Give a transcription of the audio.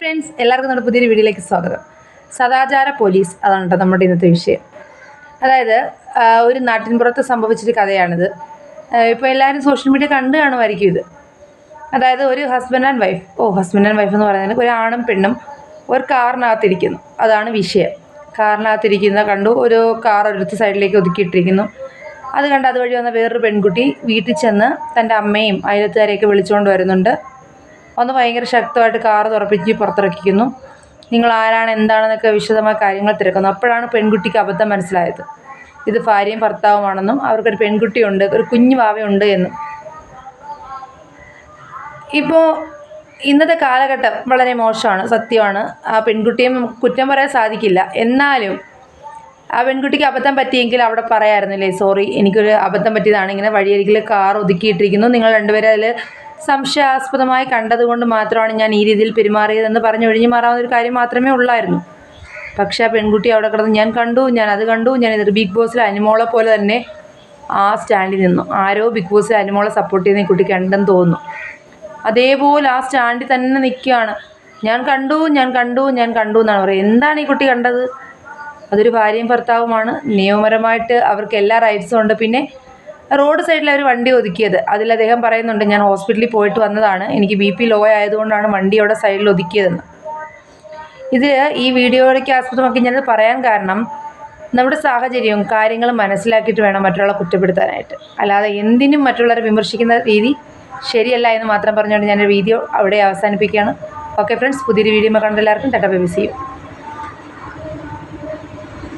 Friends എല്ലാവർക്കും നമ്മുടെ പുതിയൊരു വീഡിയോയിലേക്ക് സ്വാഗതം. സദാചാര പോലീസ് അതാണ് കേട്ടോ നമ്മുടെ ഇന്നത്തെ വിഷയം. അതായത് ഒരു നാട്ടിൻപുറത്ത് സംഭവിച്ചൊരു കഥയാണിത്. ഇപ്പോൾ എല്ലാവരും സോഷ്യൽ മീഡിയ കണ്ടു കാണുമായിരിക്കും ഇത്. അതായത് ഒരു ഹസ്ബൻഡ് ആൻഡ് വൈഫ് ഓ ഹസ്ബൻഡ് ആൻഡ് വൈഫ് എന്ന് പറയുന്നത് ഒരു ആണും പെണ്ണും ഒരു കാറിനകത്തിരിക്കുന്നു. അതാണ് വിഷയം. കാറിനകത്തിരിക്കുന്ന കണ്ടു ഒരു കാർ ഒരിടത്ത് സൈഡിലേക്ക് ഒതുക്കിയിട്ടിരിക്കുന്നു. അത് കണ്ട് അതുവഴി വന്ന വേറൊരു പെൺകുട്ടി വീട്ടിൽ ചെന്ന് തന്റെ അമ്മയും അയലത്തുകാരെയൊക്കെ വിളിച്ചുകൊണ്ട് വരുന്നുണ്ട്. ഒന്ന് ഭയങ്കര ശക്തമായിട്ട് കാറ് തുറപ്പിച്ച് പുറത്തിറക്കിക്കുന്നു. നിങ്ങൾ ആരാണ് എന്താണെന്നൊക്കെ വിശദമായ കാര്യങ്ങൾ തിരക്കുന്നു. അപ്പോഴാണ് പെൺകുട്ടിക്ക് അബദ്ധം മനസ്സിലായത്. ഇത് ഭാര്യയും ഭർത്താവുമാണെന്നും അവർക്കൊരു പെൺകുട്ടിയുണ്ട് ഒരു കുഞ്ഞു ഭാവയുണ്ട് എന്നും. ഇപ്പോൾ ഇന്നത്തെ കാലഘട്ടം വളരെ മോശമാണ് സത്യമാണ്. ആ പെൺകുട്ടിയും കുറ്റം പറയാൻ സാധിക്കില്ല. എന്നാലും ആ പെൺകുട്ടിക്ക് അബദ്ധം പറ്റിയെങ്കിൽ അവിടെ പറയാമായിരുന്നില്ലേ സോറി എനിക്കൊരു അബദ്ധം പറ്റിയതാണ് ഇങ്ങനെ വഴിയരികിൽ കാർ ഒതുക്കിയിട്ടിരിക്കുന്നു. നിങ്ങൾ രണ്ടുപേരും അതിൽ സംശയാസ്പദമായി കണ്ടതുകൊണ്ട് മാത്രമാണ് ഞാൻ ഈ രീതിയിൽ പെരുമാറിയതെന്ന് പറഞ്ഞു ഒഴിഞ്ഞു മാറാവുന്ന ഒരു കാര്യം മാത്രമേ ഉള്ളായിരുന്നു. പക്ഷേ ആ പെൺകുട്ടി അവിടെ കിടന്ന് ഞാൻ കണ്ടു ഞാൻ അത് കണ്ടു ഞാൻ ഇത് ബിഗ് ബോസിലെ അനുമോളെ പോലെ തന്നെ ആ സ്റ്റാൻഡിൽ നിന്നു. ആരോ ബിഗ് ബോസിൽ അനുമോളെ സപ്പോർട്ട് ചെയ്യുന്ന കുട്ടി കണ്ടെന്ന് തോന്നുന്നു. അതേപോലെ ആ സ്റ്റാൻഡിൽ തന്നെ നിൽക്കുകയാണ്. ഞാൻ കണ്ടു ഞാൻ കണ്ടു ഞാൻ കണ്ടു എന്നാണ് പറയുക എന്താണ് ഈ കുട്ടി കണ്ടത്? അതൊരു ഭാര്യയും ഭർത്താവുമാണ്. നിയമപരമായിട്ട് അവർക്ക് എല്ലാ റൈറ്റ്സും ഉണ്ട്. പിന്നെ റോഡ് സൈഡിൽ അവർ വണ്ടി ഒതുക്കിയത്. അതിൽ അദ്ദേഹം പറയുന്നുണ്ട് ഞാൻ ഹോസ്പിറ്റലിൽ പോയിട്ട് വന്നതാണ്. എനിക്ക് ബി പി ലോ ആയതുകൊണ്ടാണ് വണ്ടി അവിടെ സൈഡിൽ ഒതുക്കിയതെന്ന്. ഇത് ഈ വീഡിയോയിലേക്ക് ആസ്പദമാക്കി ഞാനത് പറയാൻ കാരണം നമ്മുടെ സാഹചര്യവും കാര്യങ്ങളും മനസ്സിലാക്കിയിട്ട് വേണം മറ്റുള്ള കുറ്റപ്പെടുത്താനായിട്ട്. അല്ലാതെ എന്തിനും മറ്റുള്ളവരെ വിമർശിക്കുന്ന രീതി ശരിയല്ല എന്ന് മാത്രം പറഞ്ഞുകൊണ്ട് ഞാൻ വീഡിയോ അവിടെ അവസാനിപ്പിക്കുകയാണ്. ഓക്കെ ഫ്രണ്ട്സ് പുതിയൊരു video കണ്ടെല്ലാവർക്കും tata miss bye see you